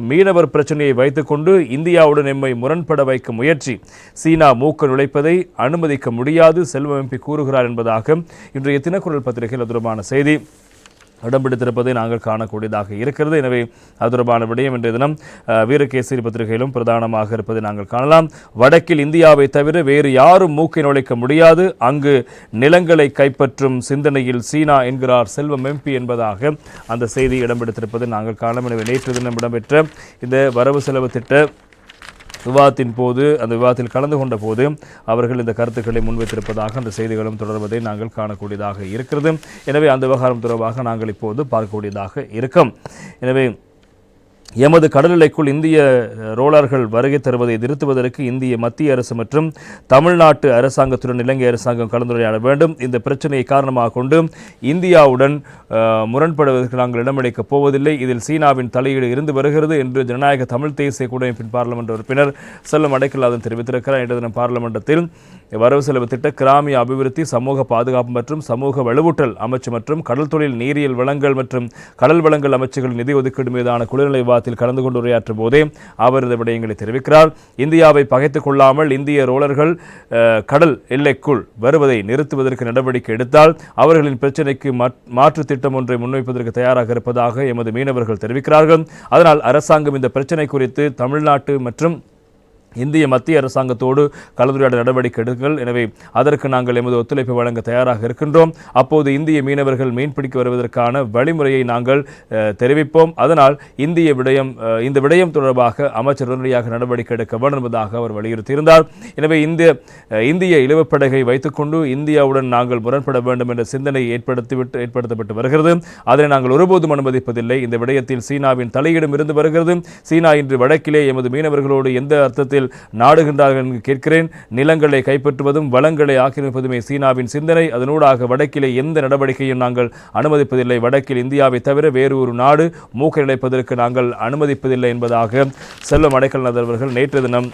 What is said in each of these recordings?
மீனவர் பிரச்சனையை வைத்துக்கொண்டு இந்தியாவுடன் எம்மை முரண்பட வைக்கும் முயற்சி. சீனா மூக்க நுழைப்பதை அனுமதிக்க முடியாது செல்வம் எம்பி கூறுகிறார் என்பதாக இன்றைய தினக்குரல் பத்திரிகையில் அது தொடர்பான செய்தி. இடம் பிடித்திருப்பதை நாங்கள் காணக்கூடியதாக இருக்கிறது. எனவே அது தொடர்பான விடயம் இன்றைய தினம் வீரகேசரி பத்திரிகையிலும் பிரதானமாக இருப்பதை நாங்கள் காணலாம். வடக்கில் இந்தியாவை தவிர வேறு யாரும் மூக்கை நுழைக்க முடியாது. அங்கு நிலங்களை கைப்பற்றும் சிந்தனையில் சீனா என்கிறார் செல்வம் எம்பி என்பதாக அந்த செய்தி இடம்பிடித்திருப்பதை நாங்கள் காணலாம். எனவே நேற்று தினம் இடம்பெற்ற இந்த வரவு செலவு திட்ட விவாதத்தின் போது அந்த விவாதத்தில் கலந்து கொண்ட போது அவர்கள் இந்த கருத்துக்களை முன்வைத்திருப்பதாக அந்த செய்திகளும் தொடர்வதை நாங்கள் காணக்கூடியதாக இருக்கிறது. எனவே அந்த விவகாரம் தொடர்பாக நாங்கள் இப்போது பார்க்கக்கூடியதாக இருக்கும். எனவே எமது கடல் எல்லைக்குள் இந்திய ரோலர்கள் வருகை தருவதை நிறுத்துவதற்கு இந்திய மத்திய அரசு மற்றும் தமிழ்நாட்டு அரசாங்கத்துடன் இலங்கை அரசாங்கம் கலந்துரையாட வேண்டும். இந்த பிரச்சனையை காரணமாக கொண்டு இந்தியாவுடன் முரண்படுவதற்கு நாங்கள் இடமளிக்கப் போவதில்லை. இதில் சீனாவின் தலையீடு இருந்து வருகிறது என்று ஜனநாயக தமிழ் தேசிய கூட்டமைப்பின் பார்லமெண்ட் உறுப்பினர் செல்லம் அடைக்கலாதன் தெரிவித்திருக்கிறார். இன்று தினம் பார்லமெண்டத்தில் வரவு செலவு திட்ட கிராமிய அபிவிருத்தி சமூக பாதுகாப்பு மற்றும் சமூக வலுவூட்டல் அமைச்சு மற்றும் கடல் தொழில் நீரியல் வளங்கள் மற்றும் கடல் வளங்கள் அமைச்சுகளின் நிதி ஒதுக்கீடு மீதான குளிர்நிலை விவாதத்தில் கலந்து கொண்டு உரையாற்றும் போதே அவர் இந்த விடயங்களை தெரிவிக்கிறார். இந்தியாவை பகைத்துக் கொள்ளாமல் இந்திய ரோலர்கள் கடல் எல்லைக்குள் வருவதை நிறுத்துவதற்கு நடவடிக்கை எடுத்தால் அவர்களின் பிரச்சினைக்கு மாற்று திட்டம் ஒன்றை முன்வைப்பதற்கு தயாராக இருப்பதாக எமது மீனவர்கள் தெரிவிக்கிறார்கள். அதனால் அரசாங்கம் இந்த பிரச்சினை குறித்து தமிழ்நாட்டு மற்றும் இந்திய மத்திய அரசாங்கத்தோடு கலந்துரையாட நடவடிக்கை எடுங்கள். எனவே அதற்கு நாங்கள் எமது ஒத்துழைப்பை வழங்க தயாராக இருக்கின்றோம். அப்போது இந்திய மீனவர்கள் மீன்பிடிக்க வருவதற்கான வழிமுறையை நாங்கள் தெரிவிப்போம். அதனால் இந்திய விடயம் இந்த விடயம் தொடர்பாக அமைச்சர் உடனடியாக நடவடிக்கை எடுக்க வேண்டும் என்பதாக அவர் வலியுறுத்தியிருந்தார். எனவே இந்த இந்திய இழுவப்படகை வைத்துக்கொண்டு இந்தியாவுடன் நாங்கள் முரண்பட வேண்டும் என்ற சிந்தனை ஏற்படுத்திவிட்டு ஏற்படுத்தப்பட்டு வருகிறது. அதனை நாங்கள் ஒருபோதும் அனுமதிப்பதில்லை. இந்த விடயத்தில் சீனாவின் தலையிடம் இருந்து வருகிறது. சீனா இன்று வடக்கிலே எமது மீனவர்களோடு எந்த அர்த்தத்தில் நாடுகின்றார்கள் என்று கேட்கிறேன். நிலங்களை கைப்பற்றுவதும் வளங்களை ஆக்கிரமிப்பதுமே சீனாவின் சிந்தனை. அதனூடாக வடக்கிலே எந்த நடவடிக்கையும் நாங்கள் அனுமதிப்பதில்லை. வடக்கில் இந்தியாவை தவிர வேறு ஒரு நாடு மூக்க நிலைப்பதற்கு நாங்கள் அனுமதிப்பதில்லை என்பதாக செல்வம் அடைக்கல் அவர்கள் நேற்று தினம்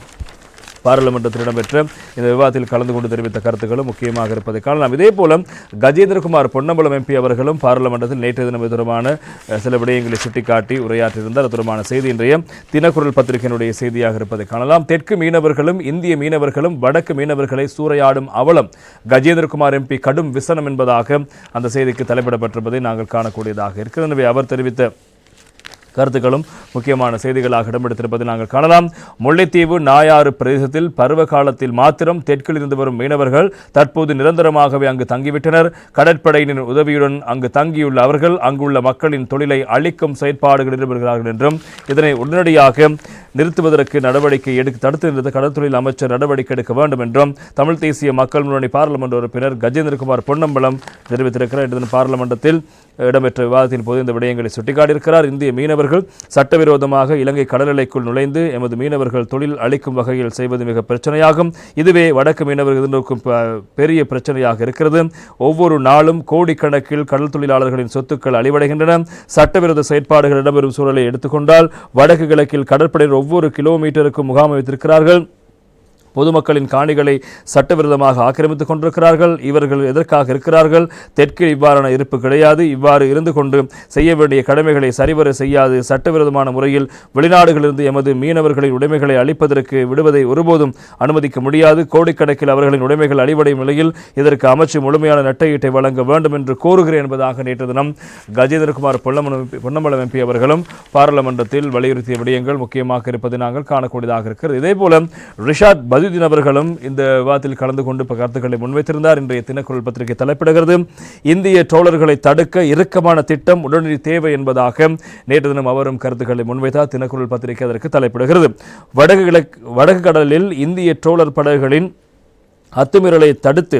பாராளுமன்றத்தில் இடம்பெற்ற இந்த விவாதத்தில் கலந்து கொண்டு தெரிவித்த கருத்துக்களும் முக்கியமாக இருப்பதை காணலாம் இதே போல கஜேந்திரகுமார் பொன்னம்பலம் எம்பி அவர்களும் பாராளுமன்றத்தில் நேற்று தினம் இது தொடர்பான சில விடயங்களை சுட்டிக்காட்டி உரையாற்றியிருந்தார். அது தொடர்பான செய்தி இன்றைய தினக்குரல் பத்திரிகையினுடைய செய்தியாக இருப்பதை காணலாம். தெற்கு மீனவர்களும் இந்திய மீனவர்களும் வடக்கு மீனவர்களை சூறையாடும் அவலம் கஜேந்திரகுமார் எம்பி கடும் விசனம் என்பதாக அந்த செய்திக்கு தலைப்பிடப்பட்டிருப்பதை நாங்கள் காணக்கூடியதாக இருக்கிறது. எனவே அவர் தெரிவித்த கருத்துக்களும் முக்கியமான செய்திகளாக இடம்பெடுத்திருப்பதை நாங்கள் காணலாம். முல்லைத்தீவு நாயாறு பிரதேசத்தில் பருவ காலத்தில் மாத்திரம் தெற்கில் இருந்து வரும் மீனவர்கள் தற்போது நிரந்தரமாகவே அங்கு தங்கிவிட்டனர். கடற்படையினர் உதவியுடன் அங்கு தங்கியுள்ள அவர்கள் அங்குள்ள மக்களின் தொழிலை அழிக்கும் செயற்பாடுகள் ஈடுபடுகிறார்கள் என்றும் இதனை உடனடியாக நிறுத்துவதற்கு நடவடிக்கை எடுக்க தடுத்து நிறுத்த கடற்தொழில் அமைச்சர் நடவடிக்கை எடுக்க வேண்டும் என்றும் தமிழ் தேசிய மக்கள் முன்னணி பாராளுமன்ற உறுப்பினர் கஜேந்திரகுமார் பொன்னம்பலம் தெரிவித்திருக்கிறார். இன்று பாராளுமன்றத்தில் இடம்பெற்ற விவாதத்தின் போது இந்த விடயங்களை சுட்டிக்காட்டியிருக்கிறார். இந்திய மீனவர்கள் சட்டவிரோதமாக இலங்கை கடல் எல்லைக்குள் நுழைந்து எமது மீனவர்கள் தொழில் அளிக்கும் வகையில் செய்வது மிக பிரச்சனையாகும். இதுவே வடக்கு மீனவர்கள் எதிர்நோக்கும் பெரிய பிரச்சனையாக இருக்கிறது. ஒவ்வொரு நாளும் கோடிக்கணக்கில் கடல் தொழிலாளர்களின் சொத்துக்கள் அழிவடைகின்றன. சட்டவிரோத செயற்பாடுகள் இடம்பெறும் சூழலை எடுத்துக்கொண்டால் வடக்கு கிழக்கில் கடற்படையினர் ஒவ்வொரு கிலோமீட்டருக்கும் முகாம் வைத்திருக்கிறார்கள் பொதுமக்களின் காணிகளை சட்டவிரோதமாக ஆக்கிரமித்துக் கொண்டிருக்கிறார்கள். இவர்கள் எதற்காக இருக்கிறார்கள்? தெற்கில் இவ்வாறான இருப்பு கிடையாது. இவ்வாறு இருந்து கொண்டு செய்ய வேண்டிய கடமைகளை சரிவர செய்யாது. சட்டவிரோதமான முறையில் வெளிநாடுகளிலிருந்து எமது மீனவர்களின் உடைமைகளை அளிப்பதற்கு விடுவதை ஒருபோதும் அனுமதிக்க முடியாது. கோடிக்கணக்கில் அவர்களின் உடைமைகள் அழிவடையும் நிலையில் இதற்கு அமைச்சு முழுமையான நட்டையீட்டை வழங்க வேண்டும் என்று கோருகிறேன் என்பதாக நேற்று தினம் கஜேந்திரகுமார் பொன்னம்பலம் எம்பி அவர்களும் பாராளுமன்றத்தில் வலியுறுத்திய விடயங்கள் முக்கியமாக இருப்பதை நாங்கள் காணக்கூடியதாக இருக்கிறது. இதேபோல ரிஷாத் அஜித்தின் அவர்களும் இந்த விவாதத்தில் கலந்து கொண்டு பல கருத்துக்களை முன்வைத்திருந்தார். இன்றைய தினக்குரல் பத்திரிகை தலைப்பிடுகிறது. இந்திய ட்ரோலர்களை தடுக்க இறுக்கமான திட்டம் உடனடி தேவை என்பதாக நேற்று தினம் அவரும் கருத்துக்களை முன்வைத்தார். தினக்குரல் பத்திரிகை அதற்கு தலைப்பிடுகிறது. வடக்கு கிழக்கு வடக்கு கடலில் இந்திய ட்ரோலர் படகுகளின் அத்துமீறலை தடுத்து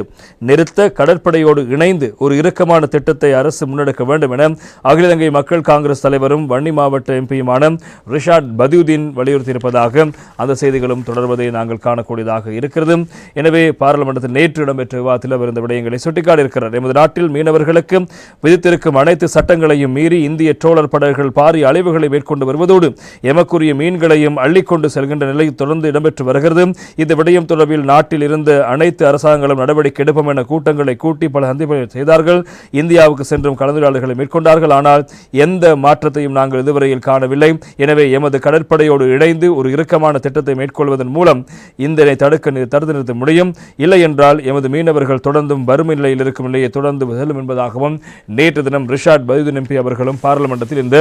நிறுத்த கடற்படையோடு இணைந்து ஒரு இறுக்கமான திட்டத்தை அரசு முன்னெடுக்க வேண்டும் என அகில இலங்கை மக்கள் காங்கிரஸ் தலைவரும் வன்னி மாவட்ட எம்பியுமான ரிஷாட் பதியுதீன் வலியுறுத்தியிருப்பதாக அந்த செய்திகளும் தொடர்வதை நாங்கள் காணக்கூடியதாக இருக்கிறது. எனவே பாராளுமன்றத்தில் நேற்று இடம்பெற்ற விவாதத்தில் அவர் இந்த விடயங்களை சுட்டிக்காட்டியிருக்கிறார். எமது நாட்டில் மீனவர்களுக்கு விதித்திருக்கும் அனைத்து சட்டங்களையும் மீறி இந்திய ட்ரோலர் படகுகள் பாரிய அழிவுகளை மேற்கொண்டு வருவதோடு எமக்குரிய மீன்களையும் அள்ளிக்கொண்டு செல்கின்ற நிலை தொடர்ந்து இடம்பெற்று வருகிறது. இந்த விடயம் தொடர்பில் நாட்டில் இருந்த அனைத்து அனைத்து அரசாங்கங்களும் நடவடிக்கை எடுப்போம் என கூட்டங்களை கூட்டி பல சந்திப்புகள் செய்தார்கள். இந்தியாவுக்கு சென்றும் கலந்துரையாடல்களை மேற்கொண்டார்கள். ஆனால் எந்த மாற்றத்தையும் நாங்கள் இதுவரையில் காணவில்லை. எனவே எமது கடற்படையோடு இணைந்து ஒரு இறுக்கமான திட்டத்தை மேற்கொள்வதன் மூலம் இதனை தடுக்க தடுத்து நிறுத்த முடியும். இல்லை என்றால் எமது மீனவர்கள் தொடர்ந்தும் வறுமை நிலையில் இருக்கும் நிலையை தொடர்ந்து செல்லும் என்பதாகவும் நேற்று தினம் ரிஷாட் பதுதீன் எம்பி அவர்களும் பாராளுமன்றத்தில் இந்த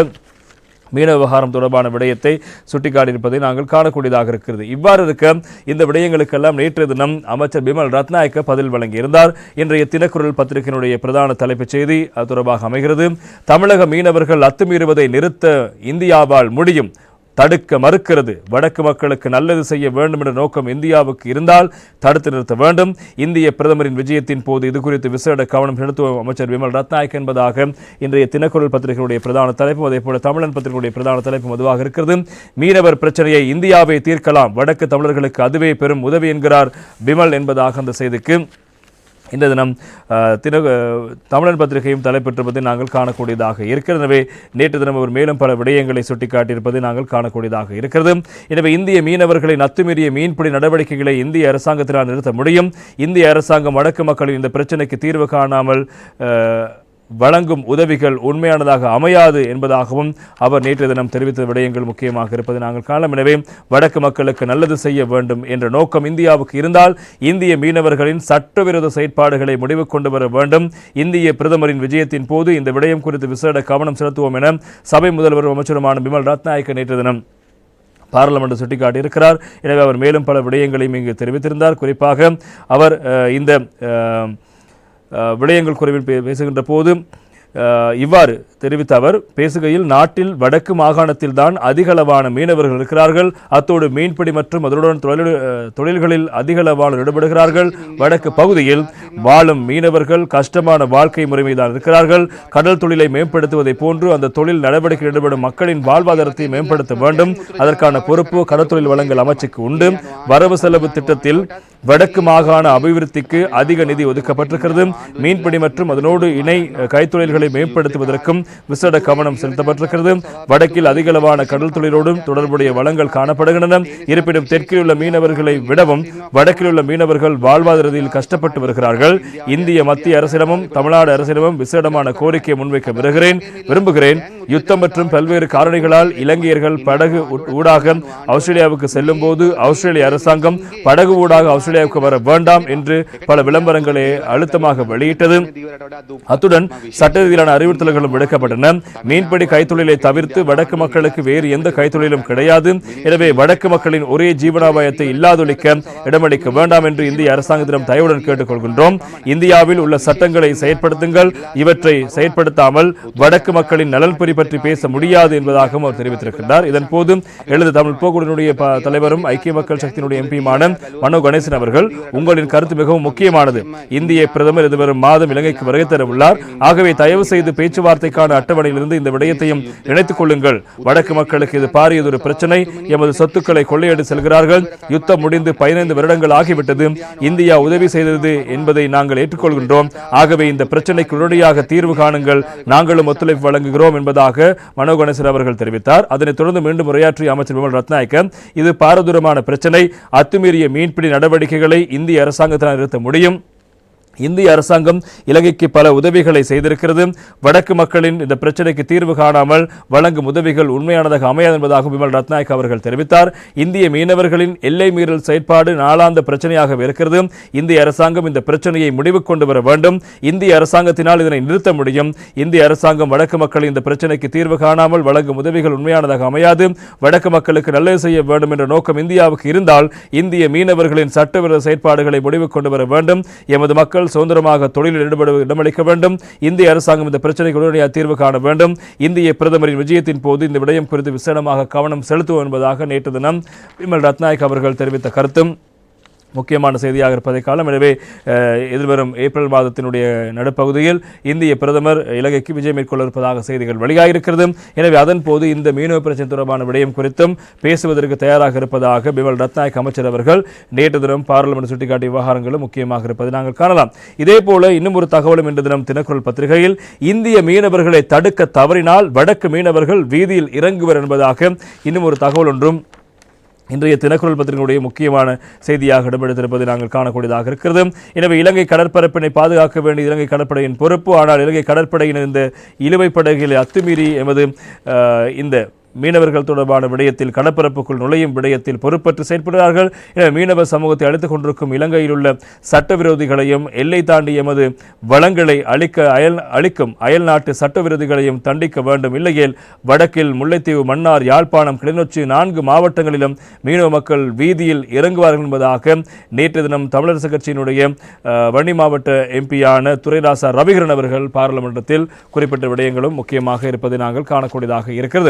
மீன விவகாரம் தொடர்பான விடயத்தை சுட்டிக்காட்டியிருப்பதை நாங்கள் காணக்கூடியதாக இருக்கிறது. இவ்வாறு இருக்க இந்த விடயங்களுக்கெல்லாம் நேற்றைய தினம் அமைச்சர் பிமல் ரத்நாயக்க பதில் வழங்கியிருந்தார். இன்றைய தினக்குரல் பத்திரிகையினுடைய பிரதான தலைப்புச் செய்தி அது தொடர்பாக அமைகிறது. தமிழக மீனவர்கள் அத்துமீறுவதை நிறுத்த இந்தியாவால் முடியும். தடுக்க மறுக்கிறது. வடக்கு மக்களுக்கு நல்லது செய்ய வேண்டும் என்ற நோக்கம் இந்தியாவுக்கு இருந்தால் தடுத்து நிறுத்த வேண்டும். இந்திய பிரதமரின் விஜயத்தின் போது இது குறித்து விசேட கவனம் செலுத்தும் அமைச்சர் விமல் ரத்நாயக் என்பதாக இன்றைய தினக்குரல் பத்திரிகையுடைய பிரதான தலைப்பு அதே போல தமிழன் பத்திரிகையுடைய பிரதான தலைப்பு அதுவாக இருக்கிறது. மீனவர் பிரச்சனையை இந்தியாவை தீர்க்கலாம். வடக்கு தமிழர்களுக்கு அதுவே பெரும் உதவி என்கிறார் விமல் என்பதாக அந்த செய்திக்கு இந்த தினம் தின தமிழன் பத்திரிகையும் தலைப்பெற்றிருப்பதை நாங்கள் காணக்கூடியதாக இருக்கிறது. எனவே நேற்று தினம் அவர் மேலும் பல விடயங்களை சுட்டிக்காட்டியிருப்பதை நாங்கள் காணக்கூடியதாக இருக்கிறது. எனவே இந்திய மீனவர்களின் அத்துமீறிய மீன்பிடி நடவடிக்கைகளை இந்திய அரசாங்கத்தினால் நிறுத்த முடியும். இந்திய அரசாங்கம் வடக்கு மக்களின் இந்த பிரச்சனைக்கு தீர்வு காணாமல் வழங்கும் உதவிகள் உண்மையானதாக அமையாது என்பதாகவும் அவர் நேற்று தினம் தெரிவித்த விடயங்கள் முக்கியமாக இருப்பது நாங்கள் காணலாம். எனவே வடக்கு மக்களுக்கு நல்லது செய்ய வேண்டும் என்ற நோக்கம் இந்தியாவுக்கு இருந்தால் இந்திய மீனவர்களின் சட்டவிரோத செயற்பாடுகளை முடிவு கொண்டு வர வேண்டும். இந்திய பிரதமரின் விஜயத்தின் போது இந்த விடயம் குறித்து விசேட கவனம் செலுத்துவோம் என சபை முதல்வர் அமைச்சருமான பிமல் ரத்நாயக்க நேற்று தினம் பாராளுமன்றம் சுட்டிக்காட்டியிருக்கிறார். எனவே அவர் மேலும் பல விடயங்களையும் இங்கு தெரிவித்திருந்தார். குறிப்பாக அவர் இந்த விடயங்கள் குறைவில் பே- பேசுகின்ற போது இவ்வாறு தெரிவித்த அவர் பேசுகையில் நாட்டில் வடக்கு மாகாணத்தில் தான் அதிகளவான மீனவர்கள் இருக்கிறார்கள். அத்தோடு மீன்பிடி மற்றும் அதனுடன் தொழில்களில் அதிகளவான ஈடுபடுகிறார்கள். வடக்கு பகுதியில் வாழும் மீனவர்கள் கஷ்டமான வாழ்க்கை முறைமை தான் இருக்கிறார்கள். கடல் தொழிலை மேம்படுத்துவதை போன்று அந்த தொழில் நடவடிக்கை ஈடுபடும் மக்களின் வாழ்வாதாரத்தை மேம்படுத்த வேண்டும். அதற்கான பொறுப்பு கடற்தொழில் வழங்கல் அமைச்சுக்கு உண்டு. வரவு செலவு திட்டத்தில் வடக்கு மாகாண அபிவிருத்திக்கு அதிக நிதி ஒதுக்கப்பட்டிருக்கிறது. மீன்பிடி மற்றும் அதனோடு இணை கைத்தொழில்கள் கைத்தொழில்களை மேம்படுத்துவதற்கும் விசேட கவனம் செலுத்தப்பட்டிருக்கிறது. வடக்கில் அதிகளவான கடல் தொழிலோடும் தொடர்புடைய வளங்கள் காணப்படுகின்றன. இருப்பினும் தெற்கில் உள்ள மீனவர்களை விடவும் வடக்கில் உள்ள மீனவர்கள் வாழ்வாதாரத்தில் கஷ்டப்பட்டு வருகிறார்கள். இந்திய மத்திய அரசிடமும் தமிழ்நாடு அரசிடமும் விசேடமான கோரிக்கை முன்வைக்க விரும்புகிறேன். விரும்புகிறேன். யுத்தம் மற்றும் பல்வேறு காரணிகளால் இலங்கையர்கள் படகு ஊடாக ஆஸ்திரேலியாவுக்கு செல்லும் போது ஆஸ்திரேலிய அரசாங்கம் படகு ஊடாக ஆஸ்திரேலியாவுக்கு வர வேண்டாம் என்று பல விளம்பரங்களை அழுத்தமாக வெளியிட்டது. அத்துடன் சட்ட ரீதியிலான அறிவுறுத்தல்களும் விடுக்கப்பட்டன. மீன்பிடி கைத்தொழிலை தவிர்த்து வடக்கு மக்களுக்கு வேறு எந்த கைத்தொழிலும் கிடையாது. எனவே வடக்கு மக்களின் ஒரே ஜீவனாபாயத்தை இல்லாதொழிக்க இடமளிக்க வேண்டாம் என்று இந்திய அரசாங்கத்திடம் தயவுடன் கேட்டுக்கொள்கின்றோம். இந்தியாவில் உள்ள சட்டங்களை செயற்படுத்துங்கள். இவற்றை செயற்படுத்தாமல் வடக்கு மக்களின் நலன்புரி பற்றி பேச முடியாது என்பதாகவும் அவர் தெரிவித்திருக்கின்றார். இதன் போது எழுது தமிழ் போக்குடனுடைய தலைவரும் ஐக்கிய மக்கள் சக்தியினுடைய எம்பியுமான மனோ கணேசன் அவர்கள் உங்களின் கருத்து மிகவும் முக்கியமானது. இந்திய பிரதமர் இதுவரும் மாதம் இலங்கைக்கு வருகை தர உள்ளார் ஆகவே தயவு தயவு செய்து பேச்சுவார்த்தைக்கான அட்டவணையிலிருந்து இந்த விடயத்தையும் இணைத்துக் கொள்ளுங்கள். வடக்கு மக்களுக்கு இது பாரியதொரு பிரச்சனை. எமது சொத்துக்களை கொள்ளையடி செல்கிறார்கள். யுத்தம் முடிந்து பதினைந்து வருடங்கள் ஆகிவிட்டது. இந்தியா உதவி செய்தது என்பதை நாங்கள் ஏற்றுக்கொள்கின்றோம். ஆகவே இந்த பிரச்சனைக்கு உடனடியாக தீர்வு காணுங்கள். நாங்களும் ஒத்துழைப்பு வழங்குகிறோம் என்பதாக மனோ கணேசன் அவர்கள் தெரிவித்தார். அதனைத் தொடர்ந்து மீண்டும் உரையாற்றிய அமைச்சர் விமல் ரத்நாயக்க இது பாரதூரமான பிரச்சனை. அத்துமீறிய மீன்பிடி நடவடிக்கைகளை இந்திய அரசாங்கத்தினால் நிறுத்த முடியும். இந்திய அரசாங்கம் இலங்கைக்கு பல உதவிகளை செய்திருக்கிறது. வடக்கு மக்களின் இந்த பிரச்சனைக்கு தீர்வு காணாமல் வழங்கும் உதவிகள் உண்மையானதாக அமையாது என்பதாக விமல் ரத்நாயக் அவர்கள் தெரிவித்தார். இந்திய மீனவர்களின் எல்லை மீறல் செயற்பாடு நாளாந்த பிரச்சனையாக இருக்கிறது. இந்திய அரசாங்கம் இந்த பிரச்சனையை முடிவுக்கு கொண்டு வர வேண்டும். இந்திய அரசாங்கத்தினால் இதனை நிறுத்த முடியும். இந்திய அரசாங்கம் வடக்கு மக்களின் இந்த பிரச்சனைக்கு தீர்வு காணாமல் வழங்கும் உதவிகள் உண்மையானதாக அமையாது. வடக்கு மக்களுக்கு நல்லது செய்ய வேண்டும் என்ற நோக்கம் இந்தியாவுக்கு இருந்தால் இந்திய மீனவர்களின் சட்டவிரோத செயற்பாடுகளை முடிவு கொண்டு வர வேண்டும். எமது மக்கள் சுதந்திரமாக தொழிலில் ஈடுபட இடமளிக்க வேண்டும். இந்திய அரசாங்கம் இந்த பிரச்சனைக்கு உடனடியாக தீர்வு காண வேண்டும். இந்திய பிரதமரின் விஜயத்தின் போது இந்த விடயம் குறித்து விசேடமாக கவனம் செலுத்துவோம் என்பதாக நேற்று தினம் விமல் ரத்நாயக் அவர்கள் தெரிவித்த கருத்தும் முக்கியமான செய்தியாக இருப்பதை காலம் எனவே எதிர்வரும் ஏப்ரல் மாதத்தினுடைய நடுப்பகுதியில் இந்திய பிரதமர் இலங்கைக்கு விஜயம் மேற்கொள்ள இருப்பதாக செய்திகள் வெளியாகியிருக்கிறது. எனவே அதன் போது இந்த மீனவ பிரச்சனை தொடர்பான விடயம் குறித்தும் பேசுவதற்கு தயாராக இருப்பதாக பிமல் ரத்நாயக் அமைச்சர் அவர்கள் நேற்று தினம் பாராளுமன்ற சுட்டிக்காட்டிய விவகாரங்களும் முக்கியமாக இருப்பதை நாங்கள் காணலாம். இதே போல இன்னும் ஒரு தகவலும் இன்று தினம் தினக்குரல் பத்திரிகையில் இந்திய மீனவர்களை தடுக்க தவறினால் வடக்கு மீனவர்கள் வீதியில் இறங்குவர் என்பதாக இன்னும் ஒரு தகவல் ஒன்றும் இன்றைய தினக்குரல் பத்திரிகையுடைய முக்கியமான செய்தியாக இடம்பெடுத்திருப்பதை நாங்கள் காணக்கூடியதாக இருக்கிறது. எனவே இலங்கை கடற்பரப்பினை பாதுகாக்க வேண்டிய இலங்கை கடற்படையின் பொறுப்பு ஆனால் இலங்கை கடற்படையின் இந்த இழுவை படகுகளை அத்துமீறி எமது இந்த மீனவர்கள் தொடர்பான விடயத்தில் கடற்பரப்புக்குள் நுழையும் விடயத்தில் பொறுப்பற்று செயல்படுகிறார்கள் என மீனவ சமூகத்தை அழைத்துக் கொண்டிருக்கும் இலங்கையில் உள்ள சட்டவிரோதிகளையும் எல்லை தாண்டி எமது வளங்களை அழிக்க அயல் அழிக்கும் அயல் நாட்டு சட்டவிரோதிகளையும் தண்டிக்க வேண்டும். இல்லையேல் வடக்கில் முல்லைத்தீவு மன்னார் யாழ்ப்பாணம் கிளிநொச்சி நான்கு மாவட்டங்களிலும் மீனவ மக்கள் வீதியில் இறங்குவார்கள் என்பதாக நேற்று தினம் தமிழரசு கட்சியினுடைய வன்னி மாவட்ட எம்பியான துரைராசா ரவிகரன் அவர்கள் பாராளுமன்றத்தில் குறிப்பிட்ட விடயங்களும் முக்கியமாக இருப்பதை நாங்கள் காணக்கூடியதாக இருக்கிறது.